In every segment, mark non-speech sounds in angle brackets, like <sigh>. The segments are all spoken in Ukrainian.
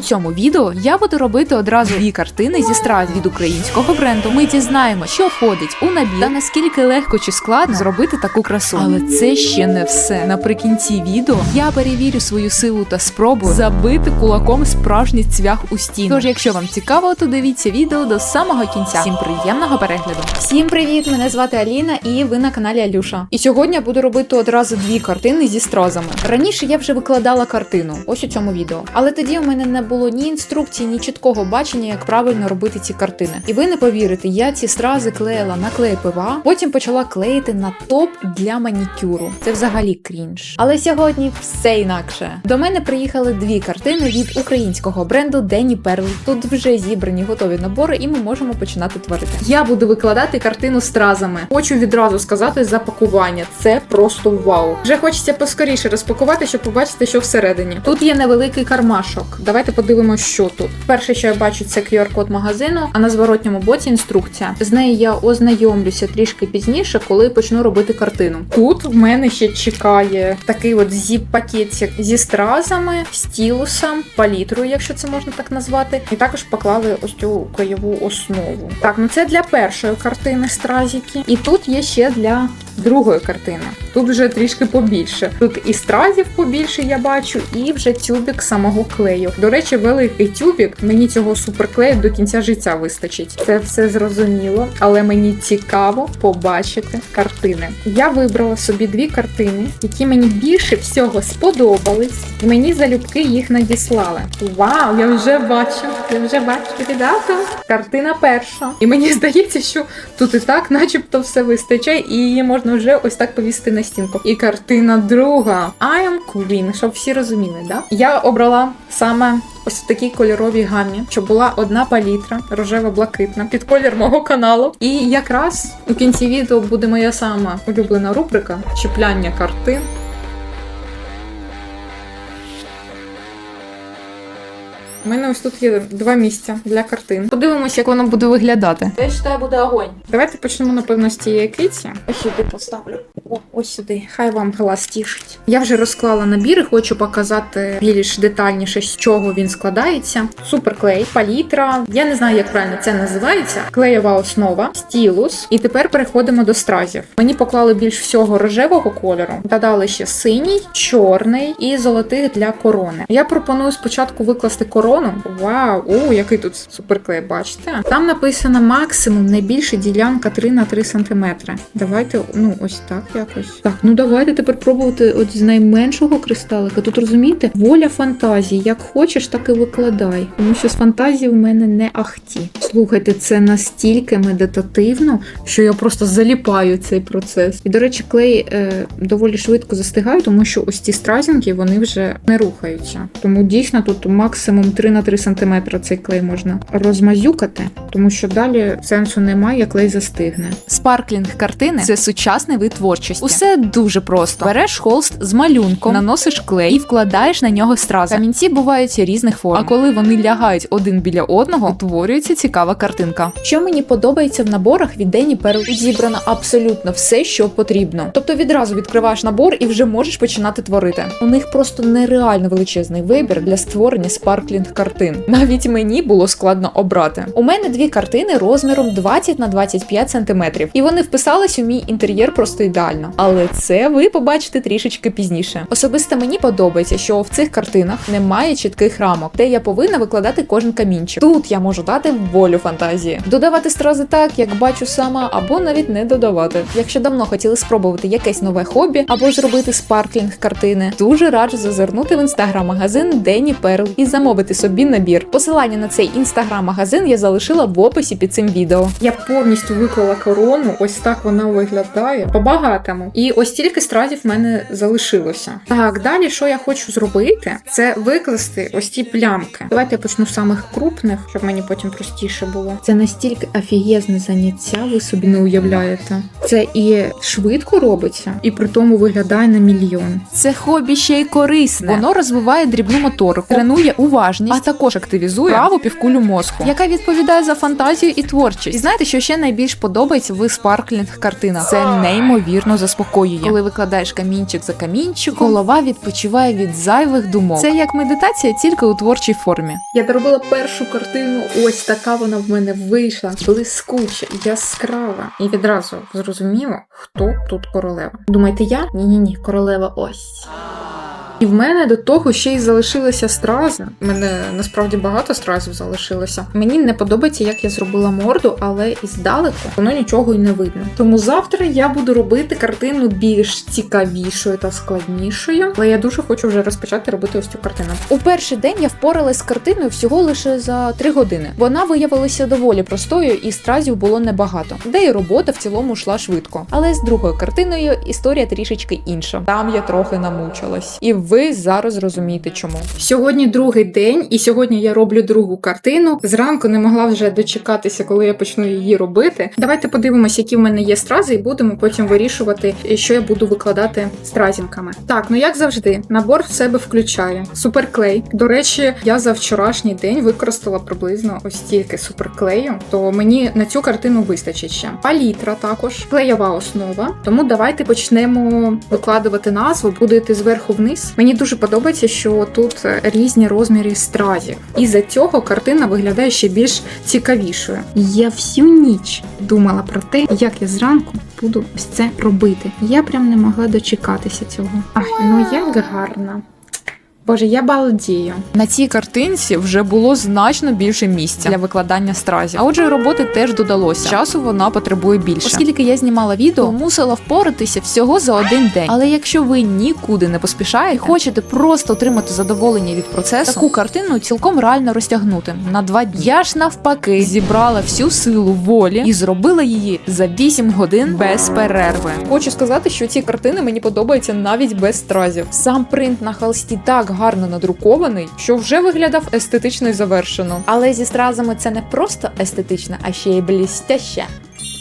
У цьому відео я буду робити одразу дві картини зі страз від українського бренду. Ми дізнаємо, що входить у набір та наскільки легко чи складно зробити таку красу. Але це ще не все. Наприкінці відео я перевірю свою силу та спробую забити кулаком справжній цвях у стіну. Тож, якщо вам цікаво, то дивіться відео до самого кінця. Всім приємного перегляду. Всім привіт! Мене звати Аліна, і ви на каналі Алюша. І сьогодні я буду робити одразу дві картини зі стразами. Раніше я вже викладала картину, ось у цьому відео. Але тоді у мене не було ні інструкції, ні чіткого бачення, як правильно робити ці картини. І ви не повірите, я ці стрази клеїла на клей ПВА, потім почала клеїти на топ для манікюру. Це взагалі крінж. Але сьогодні все інакше. До мене приїхали дві картини від українського бренду Дені Перл. Тут вже зібрані готові набори, і ми можемо починати творити. Я буду викладати картину стразами. Хочу відразу сказати запакування. Це просто вау. Вже хочеться поскоріше розпакувати, щоб побачити, що всередині. Тут є невеликий кармашок. Давайте подивимося, що тут. Перше, що я бачу, це QR-код магазину, а на зворотньому боці інструкція. З нею я ознайомлюся трішки пізніше, коли почну робити картину. Тут в мене ще чекає такий от зіп-пакетик зі стразами, стілусом, палітрою, якщо це можна так назвати. І також поклали ось цю клеєву основу. Так, ну це для першої картини стразики. І тут є ще для другої картини. Тут вже трішки побільше. Тут і стразів побільше я бачу, і вже тюбік самого клею. До речі, великий тюбік. Мені цього суперклею до кінця життя вистачить. Це все зрозуміло, але мені цікаво побачити картини. Я вибрала собі дві картини, які мені більше всього сподобались, і мені залюбки їх надіслали. Вау, я вже бачу, я вже бачу ребята. Картина перша. І мені <laughs> здається, що тут і так, начебто, все вистачає, і її можна вже ось так повісити на стінку. І картина друга. I am Queen, щоб всі розуміли, да? Я обрала саме ось в такій кольоровій гамі, щоб була одна палітра, рожево-блакитна, під колір мого каналу. І якраз у кінці відео буде моя сама улюблена рубрика чіпляння картин. У мене ось тут є два місця для картин. Подивимося, як воно буде виглядати. Я вважаю, буде огонь. Давайте почнемо, напевно, з цієї киті. Ось сюди поставлю. О, ось сюди. Хай вам глаз тішить. Я вже розклала набір і хочу показати більш детальніше, з чого він складається. Суперклей, палітра. Я не знаю, як правильно це називається. Клеєва основа, стілус. І тепер переходимо до стразів. Мені поклали більш всього рожевого кольору. Додали ще синій, чорний і золотий для корони. Я пропоную спочатку викласти корону. Вау, о, який тут суперклей, бачите? Там написано максимум найбільша ділянка 3 на 3 см. Давайте, ну, ось так якось. Так, ну давайте тепер пробувати от з найменшого кристалика. Тут розумієте, воля фантазії. Як хочеш, так і викладай. Тому що з фантазії в мене не ахті. Слухайте, це настільки медитативно, що я просто заліпаю цей процес. І, до речі, клей е, доволі швидко застигає, тому що ось ці стразінки вони вже не рухаються. Тому дійсно тут максимум 3 на 3 см цей клей можна розмазюкати, тому що далі сенсу немає, клей застигне. Спарклінг картини це сучасний вид творчості. Усе дуже просто. Береш холст з малюнком, наносиш клей і вкладаєш на нього стрази. Камінці бувають різних форм. А коли вони лягають один біля одного, утворюється цікава картинка. Що мені подобається в наборах від Дені Перл зібрано абсолютно все, що потрібно. Тобто відразу відкриваєш набор і вже можеш починати творити. У них просто нереально величезний вибір для створення спарклінг картин. Навіть мені було складно обрати. У мене дві картини розміром 20 на 25 см, і вони вписались у мій інтер'єр просто ідеально. Але це ви побачите трішечки пізніше. Особисто мені подобається, що в цих картинах немає чітких рамок, де я повинна викладати кожен камінчик. Тут я можу дати волю фантазії, додавати стрази так, як бачу сама, або навіть не додавати. Якщо давно хотіли спробувати якесь нове хобі або зробити спарклінг картини, дуже раджу зазирнути в інстаграм-магазин Дені Перл і замовити собі набір. Посилання на цей інстаграм-магазин я залишила в описі під цим відео. Я повністю виклала корону, ось так вона виглядає по-багатому. І ось тільки стразів в мене залишилося. Так, далі, що я хочу зробити, це викласти ось ці плямки. Давайте я почну з самих крупних, щоб мені потім простіше було. Це настільки офігезне заняття, ви собі не уявляєте. Це і швидко робиться, і при тому виглядає на мільйон. Це хобі ще й корисне. Воно розвиває дрібну моторику, тренує уважність, а також активізує праву півкулю мозку, яка відповідає за фантазію і творчість. І знаєте, що ще найбільш подобається в спарклінг картинах? Це неймовірно заспокоює. Коли викладаєш камінчик за камінчиком, голова відпочиває від зайвих думок. Це як медитація, тільки у творчій формі. Я доробила першу картину. Ось така вона в мене вийшла. Блискуча, яскрава. І відразу зрозуміло, хто тут королева. Думаєте, я? Ні, ні, ні, королева ось. І в мене до того ще й залишилися стрази. У мене насправді багато стразів залишилося. Мені не подобається, як я зробила морду, але іздалеку воно нічого й не видно. Тому завтра я буду робити картину більш цікавішою та складнішою. Але я дуже хочу вже розпочати робити ось цю картину. У перший день я впоралась з картиною всього лише за три години. Вона виявилася доволі простою, і стразів було небагато. Де і робота в цілому йшла швидко. Але з другою картиною історія трішечки інша. Там я трохи намучилась, і ви зараз розумієте, чому. Сьогодні другий день, і сьогодні я роблю другу картину. Зранку не могла вже дочекатися, коли я почну її робити. Давайте подивимося, які в мене є стрази, і будемо потім вирішувати, що я буду викладати стразінками. Так, ну як завжди, набор в себе включає суперклей. До речі, я за вчорашній день використала приблизно ось стільки суперклею, то мені на цю картину вистачить ще. Палітра також, клеєва основа. Тому давайте почнемо викладувати назву, буде йти зверху вниз. Мені дуже подобається, що тут е, різні розміри стразів. І за цього картина виглядає ще більш цікавішою. Я всю ніч думала про те, як я зранку буду ось це робити. Я прям не могла дочекатися цього. Ах, ну як гарно. Боже, я балдію. На цій картинці вже було значно більше місця для викладання стразів. А отже, роботи теж додалося. Часу вона потребує більше. Оскільки я знімала відео, мусила впоратися всього за один день. Але якщо ви нікуди не поспішаєте, і хочете просто отримати задоволення від процесу, таку картину цілком реально розтягнути на два дні. Я ж навпаки зібрала всю силу волі і зробила її за 8 годин без перерви. Хочу сказати, що ці картини мені подобаються навіть без стразів. Сам принт на холсті так гарно надрукований, що вже виглядав естетично і завершено. Але зі стразами це не просто естетично, а ще й блістяще.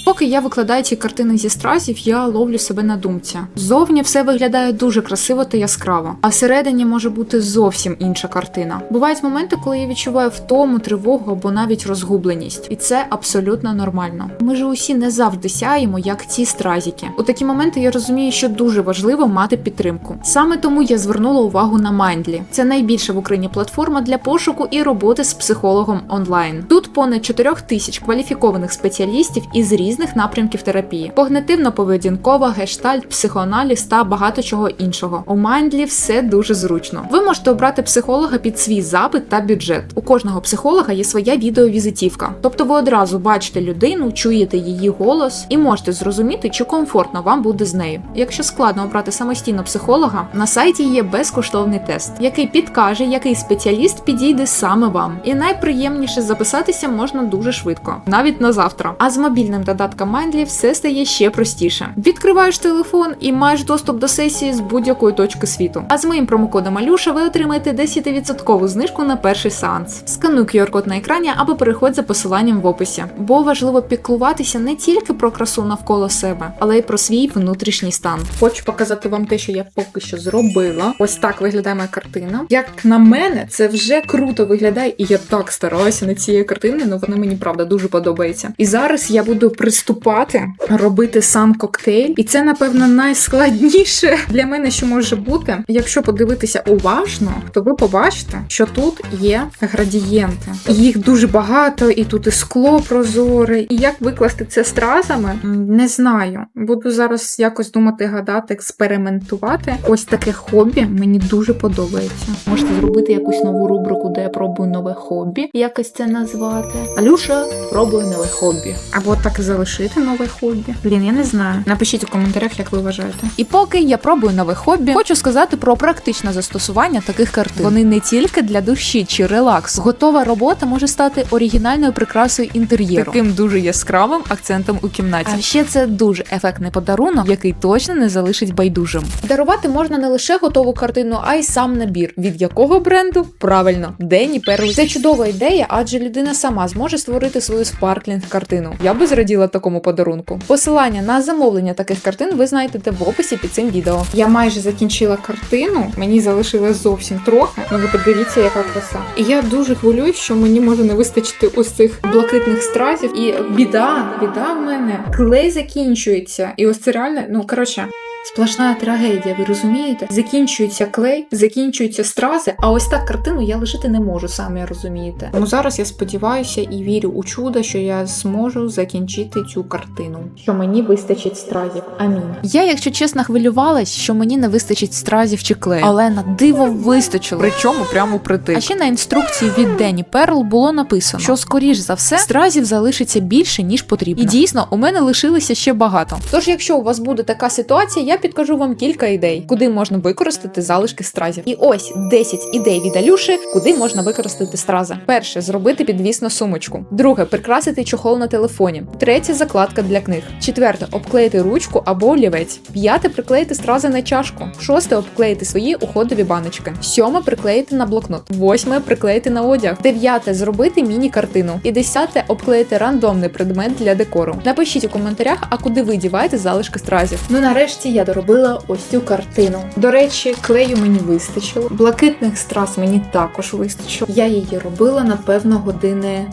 Поки я викладаю ці картини зі стразів, я ловлю себе на думці. Зовні все виглядає дуже красиво та яскраво, а всередині може бути зовсім інша картина. Бувають моменти, коли я відчуваю втому, тривогу або навіть розгубленість, і це абсолютно нормально. Ми ж усі не завжди сяємо, як ці стразіки. У такі моменти я розумію, що дуже важливо мати підтримку. Саме тому я звернула увагу на Mindly. Це найбільша в Україні платформа для пошуку і роботи з психологом онлайн. Тут понад 4 тисяч кваліфікованих спеціалістів із різних напрямків терапії: когнитивно-поведінкова, гештальт, психоаналіз та багато чого іншого. У Mindly все дуже зручно. Ви можете обрати психолога під свій запит та бюджет. У кожного психолога є своя відеовізитівка. Тобто ви одразу бачите людину, чуєте її голос і можете зрозуміти, чи комфортно вам буде з нею. Якщо складно обрати самостійно психолога, на сайті є безкоштовний тест, який підкаже, який спеціаліст підійде саме вам. І найприємніше записатися можна дуже швидко, навіть на завтра. А з мобільним додатком Mindly все стає ще простіше. Відкриваєш телефон і маєш доступ до сесії з будь-якої точки світу. А з моїм промокодом Алюша ви отримаєте 10% знижку на перший сеанс. Скануй QR-код на екрані або переходь за посиланням в описі. Бо важливо піклуватися не тільки про красу навколо себе, але й про свій внутрішній стан. Хочу показати вам те, що я поки що зробила. Ось так виглядає моя картина. Як на мене, це вже круто виглядає, і я так старалася над цією картиною, але вона мені правда дуже подобається. І зараз я буду приступати робити сам коктейль, і це напевно найскладніше для мене, що може бути. Якщо подивитися уважно, то ви побачите, що тут є градієнти. І Їх дуже багато, і тут і скло прозоре. І як викласти це стразами, не знаю. Буду зараз якось думати, гадати, експериментувати. Ось таке хобі мені дуже подобається. Можете зробити якусь нову рубрику, де я пробую нове хобі, якось це назвати. Алюша пробує нове хобі. Або так залишити нове хобі. Блін, я не знаю. Напишіть у коментарях, як ви вважаєте. І поки я пробую нове хобі, хочу сказати про практичне застосування таких картин. Вони не тільки для душі чи релаксу. Готова робота може стати оригінальною прикрасою інтер'єру, таким дуже яскравим акцентом у кімнаті. А ще це дуже ефектний подарунок, який точно не залишить байдужим. Дарувати можна не лише готову картину, а й сам набір. Від якого бренду? Правильно, Денні Перли. Це чудова ідея, адже людина сама зможе створити свою спарклінг картину. Я би зраділа такому подарунку. Посилання на замовлення таких картин ви знайдете в описі під цим відео. Я майже закінчила картину, мені залишилось зовсім трохи. Ну ви подивіться, яка краса. І я дуже хвилююсь, що мені може не вистачити ось цих блакитних стразів. І біда, біда в мене. Клей закінчується. І ось це реально, ну коротше. Сплошна трагедія, ви розумієте? Закінчується клей, закінчуються стрази, а ось так картину я лишити не можу, самі розумієте. Тому зараз я сподіваюся і вірю у чудо, що я зможу закінчити цю картину. Що мені вистачить стразів. Амінь. Я, якщо чесно, хвилювалась, що мені не вистачить стразів чи клею, але на диво вистачило. Причому прямо притик. А ще на інструкції від Дені Перл було написано, що скоріш за все стразів залишиться більше ніж потрібно. І дійсно, у мене лишилося ще багато. Тож, якщо у вас буде така ситуація, я підкажу вам кілька ідей, куди можна використати залишки стразів. І ось 10 ідей від Алюши, куди можна використати стрази. Перше зробити підвісну сумочку. Друге прикрасити чохол на телефоні. Третє закладка для книг. Четверте обклеїти ручку або олівець. П'яте приклеїти стрази на чашку. Шосте обклеїти свої уходові баночки. Сьоме приклеїти на блокнот. Восьме приклеїти на одяг. Дев'яте зробити міні-картину. І десяте обклеїти рандомний предмет для декору. Напишіть у коментарях, а куди ви діваєте залишки стразів. Ну нарешті я доробила ось цю картину. До речі, клею мені вистачило. Блакитних страз мені також вистачило. Я її робила, напевно, години.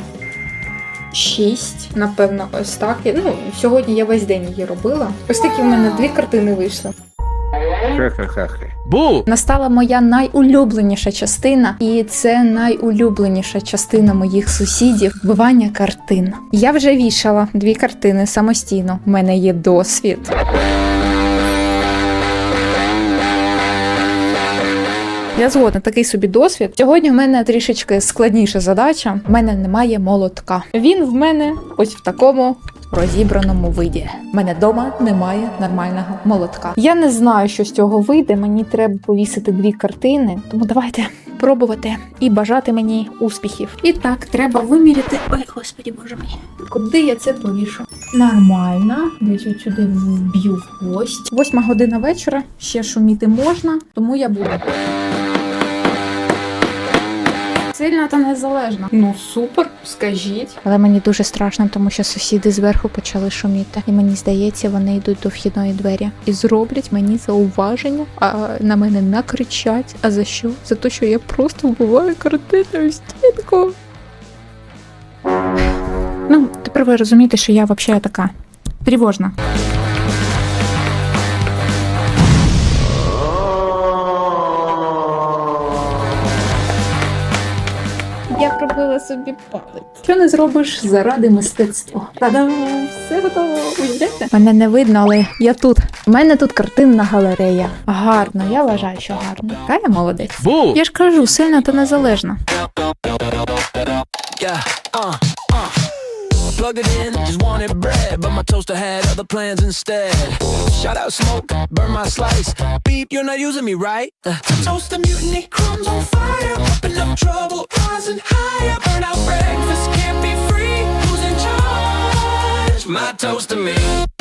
6, напевно, ось так. Я- Ну, сьогодні я весь день її робила. Ось такі в мене дві картини вийшли. Бу! Настала моя найулюбленіша частина, і це найулюбленіша частина моїх сусідів вбивання картин. Я вже вішала дві картини самостійно. У мене є досвід. Я згодна, такий собі досвід. Сьогодні в мене трішечки складніша задача. В мене немає молотка. Він в мене ось в такому розібраному виді. В мене вдома немає нормального молотка. Я не знаю, що з цього вийде. Мені треба повісити дві картини. Тому давайте пробувати і бажати мені успіхів. І так, треба виміряти. Ой, господі боже мій. Куди я це повішу? Нормально. Десь от сюди вб'ю в гость. Восьма година вечора. Ще шуміти можна, тому я буду. Сильна та незалежна. Ну супер, скажіть. Але мені дуже страшно, тому що сусіди зверху почали шуміти, і мені здається, вони йдуть до вхідної двері і зроблять мені зауваження, а на мене накричать. А за що? За те, що я просто вбиваю картиною стінку. Ну, тепер ви розумієте, що я взагалі така тривожна. Я собі палець. Що не зробиш заради мистецтва? Та-дам! Все готово. Уявляєте? Мене не видно, але я тут. У мене тут картинна галерея. Гарно, я вважаю, що гарно. Та я молодець. Бу! Я ж кажу, сильна та незалежна. Yeah, uh, it in, just wanted bread, but my toaster had other plans instead. Shout out smoke, burn my slice. Beep, you're not using me right. Uh, toast the mutiny, crumbs on fire, popping up trouble, rising higher. Burn out breakfast, can't be free. Who's in charge? My toast to me.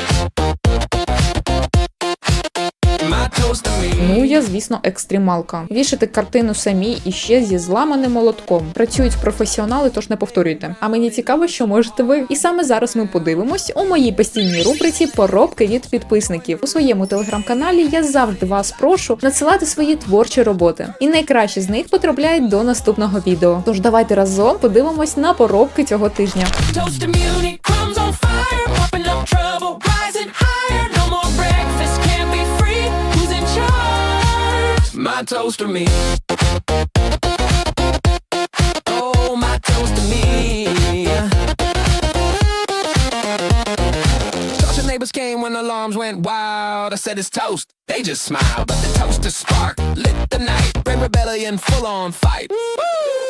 Ну, я, звісно, екстремалка. Вішати картину самі і ще зі зламаним молотком. Працюють професіонали, тож не повторюйте. А мені цікаво, що можете ви. І саме зараз ми подивимось у моїй постійній рубриці поробки від підписників. У своєму телеграм-каналі я завжди вас прошу надсилати свої творчі роботи. І найкраще з них потрапляють до наступного відео. Тож давайте разом подивимось на поробки цього тижня. My toast to me. Oh, my toast to me. Neighbors came when alarms went wild. I said it's toast. They just smiled, but the toaster spark lit the night. Red rebellion, full on fight.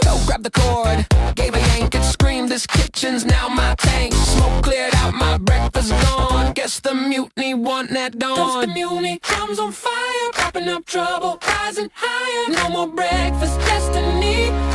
Go grab the cord, gave a yank and screamed. This kitchen's The mutiny won at dawn. The mutiny, drums on fire, popping up trouble, rising higher. No more breakfast, destiny.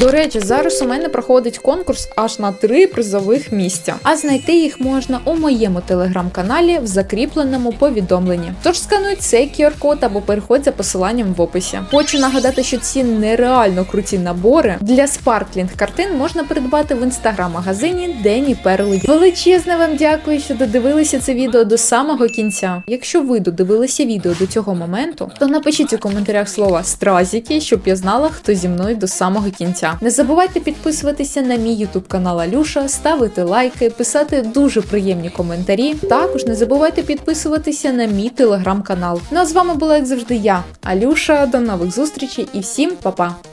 До речі, зараз у мене проходить конкурс аж на три призових місця. А знайти їх можна у моєму телеграм-каналі в закріпленому повідомленні. Тож скануй цей QR-код або переходь за посиланням в описі. Хочу нагадати, що ці нереально круті набори для спарклінг картин можна придбати в інстаграм-магазині Дені Перли. Величезне вам дякую, що додивилися це відео до самого кінця. Якщо ви додивилися відео до цього моменту, то напишіть у коментарях слова стразіки, щоб я знала, хто зі мною до самого кінця. Не забувайте підписуватися на мій ютуб канал Алюша, ставити лайки, писати дуже приємні коментарі. Також не забувайте підписуватися на мій телеграм-канал. Ну а з вами була як завжди я, Алюша. До нових зустрічей і всім па-па!